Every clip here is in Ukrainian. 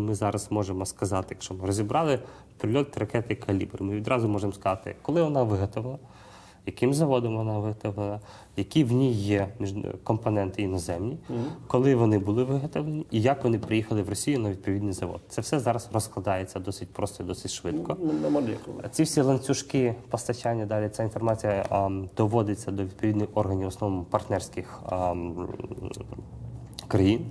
то ми зараз можемо сказати, якщо ми розібрали прильот ракети калібр, ми відразу можемо сказати, коли вона виготовлена, яким заводом вона виготовлена, які в ній є компоненти іноземні, коли вони були виготовлені і як вони приїхали в Росію на відповідний завод. Це все зараз розкладається досить просто і досить швидко. Ну, Ці всі ланцюжки постачання далі ця інформація ам, доводиться до відповідних органів, в основному партнерських ам, країн.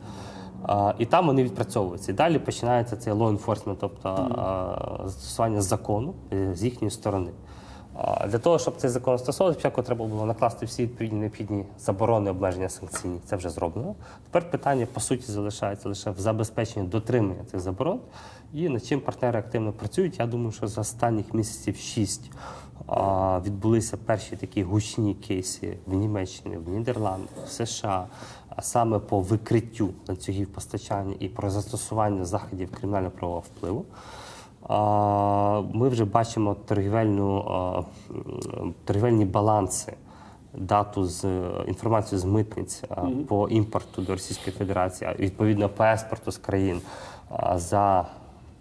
І там вони відпрацьовуються. І далі починається цей law enforcement, тобто застосування закону з їхньої сторони. Для того, щоб цей закон стосовувався, спочатку треба було накласти всі відповідні необхідні заборони обмеження санкційні. Це вже зроблено. Тепер питання по суті залишається лише в забезпеченні дотримання цих заборон. І над чим партнери активно працюють. Я думаю, що за останніх місяців шість відбулися перші такі гучні кейси в Німеччині, в Нідерландах, в США, а саме по викриттю ланцюгів постачання і про застосування заходів кримінального правового впливу. Ми вже бачимо торгівельну, торгівельні баланси, дату з інформацію з митниць по імпорту до Російської Федерації, відповідно по експорту з країн за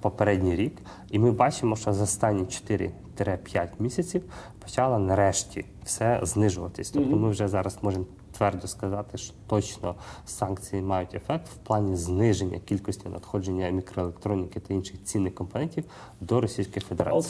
попередній рік. І ми бачимо, що за останні 4-5 місяців почало нарешті все знижуватись. Тобто ми вже зараз можемо твердо сказати, що точно санкції мають ефект в плані зниження кількості надходження мікроелектроніки та інших цінних компонентів до Російської Федерації.